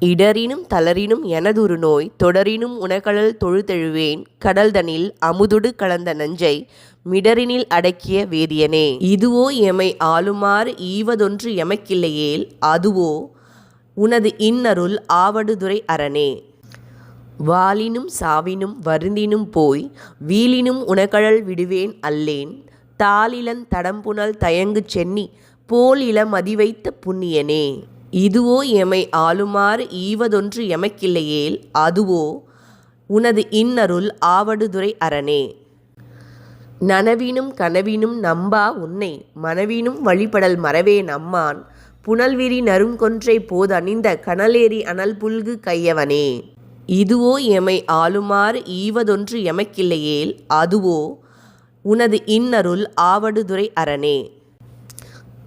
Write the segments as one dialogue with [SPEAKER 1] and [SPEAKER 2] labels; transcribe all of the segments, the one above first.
[SPEAKER 1] இடரினும் தளரினும் எனதொரு நோய் தொடரினும் உனகழல் தொழுதெழுவேன் கடல்தனில் அமுதுடு கலந்த நஞ்சை மிடரினில் அடக்கிய வேதியனே. இதுவோ எமை ஆளுமாறு ஈவதொன்று எமக்கில்லையேல் அதுவோ உனது இன்னருள் ஆவடுதுறை அரணே. வாலினும் சாவினும் வருந்தினும் போய் வீலினும் உனகழல் விடுவேன் அல்லேன் தாளிலன் தடம்புணல் தயங்குச் சென்னி போல் இள மதிவைத்த புண்ணியனே. இதுவோ எமை ஆளுமாறு ஈவதொன்று எமக்கில்லையேல் அதுவோ உனது இன்னருள் ஆவடுதுறை அரணே. நனவினும் கனவினும் நம்பா உன்னை மனவினும் வழிபடல் மறவே நம்மான் புனல்விரி நறுங்கொன்றை போதணிந்த கனலேறி அனல் புல்கு கையவனே. இதுவோ எமை ஆளுமாறு ஈவதொன்று எமக்கில்லையேல் அதுவோ உனது இன்னருள் ஆவடுதுறை அரணே.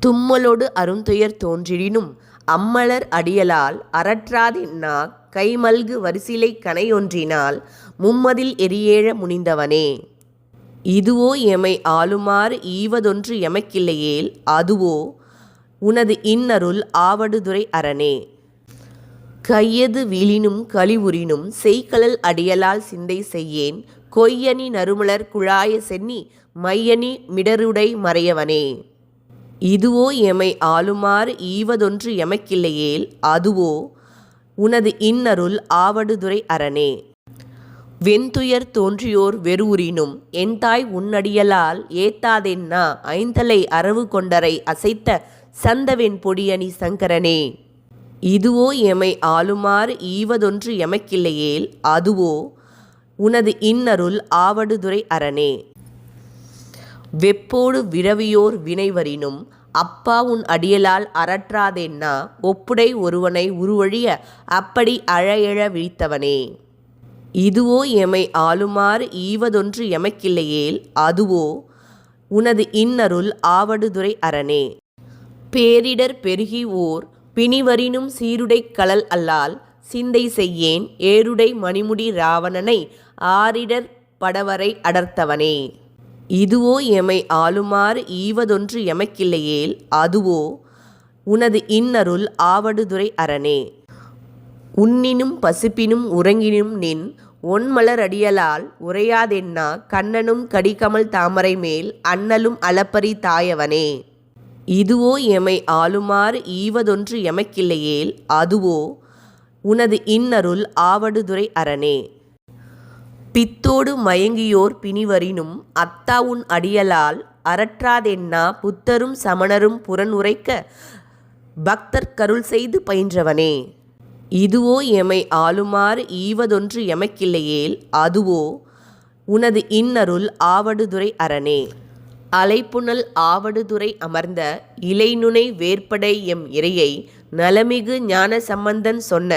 [SPEAKER 1] தும்மலோடு அருந்துயர் தோன்றிடினும் அம்மலர் அடியலால் அறற்றாதின்னா கைமல்கு வரிசிலை கனையொன்றினால் மும்மதில் எரியேழ முனிந்தவனே. இதுவோ எமை ஆளுமாறு ஈவதொன்று எமக்கில்லையேல் அதுவோ உனது இன்னருள் ஆவடுதுறை அரணே. கையது விழினும் கழிவுறினும் செய்கலல் அடியலால் சிந்தை செய்யேன் கொய்யணி நறுமலர் குழாய சென்னி மையணி மிடருடை மறையவனே. இதுவோ எமை ஆளுமாறு ஈவதொன்று எமக்கில்லையேல் அதுவோ உனது இன்னருள் ஆவடுதுறை அரணே. வெண்துயர் தோன்றியோர் வெறுவுறினும் என்தாய் உன்னடியலால் ஏத்தாதென்னா ஐந்தலை அரவு கொண்டரை அசைத்த சந்தவெண் பொடியணி சங்கரனே. இதுவோ எமை ஆளுமாறு ஈவதொன்று எமக்கில்லையேல் அதுவோ உனது இன்னருள் ஆவடுதுறை அரணே. வெப்போடு விரவியோர் வினைவரினும் அப்பா உன் அடியலால் அறற்றாதேன்னா ஒப்புடை ஒருவனை உருவழிய அப்படி அழையழ விழித்தவனே. இதுவோ எமை ஆளுமாறு ஈவதொன்று எமக்கில்லையேல் அதுவோ உனது இன்னருள் ஆவடுதுறை அரணே. பேரிடர் பெருகி ஓர் பிணிவரினும் சீருடை கழல் அல்லால் சிந்தை செய்யேன் ஏருடை மணிமுடி ராவணனை ஆரிடர் படவரை அடர்த்தவனே. இதுவோ எமை ஆளுமாறு ஈவதொன்று எமக்கில்லையேல் அதுவோ உனது இன்னருள் ஆவடுதுறை அரணே. உண்ணினும் பசிப்பினும் உறங்கினும் நின் ஒன்மலரடியலால் உரையாதென்னா கண்ணனும் கடிகமல் தாமரை மேல் அண்ணலும் அளப்பரி தாயவனே. இதுவோ எமை ஆளுமாறு ஈவதொன்று எமக்கில்லையேல் அதுவோ உனது இன்னருள் ஆவடுதுறை அரணே. பித்தோடு மயங்கியோர் பிணிவரினும் அத்தாவுன் அடியலால் அரற்றாதென்னா புத்தரும் சமணரும் புறனுரைக்க பக்தர் கருள் செய்து பயின்றவனே. இதுவோ எமை ஆளுமாறு ஈவதொன்று எமக்கில்லையேல் அதுவோ உனது இன்னருள் ஆவடுதுறை அரணே. அலைப்புணல் ஆவடுதுறை அமர்ந்த இலைநுனை வேற்படை எம் இறையை நலமிகு ஞான சம்பந்தன் சொன்ன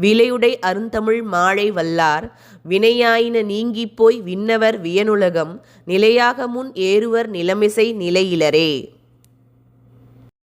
[SPEAKER 1] விலையுடை அருந்தமிழ் மாழை வல்லார் வினையாயின நீங்கிப் போய் விண்ணவர் வியனுலகம் நிலையாக முன் ஏறுவர் நிலமிசை நிலையிலரே.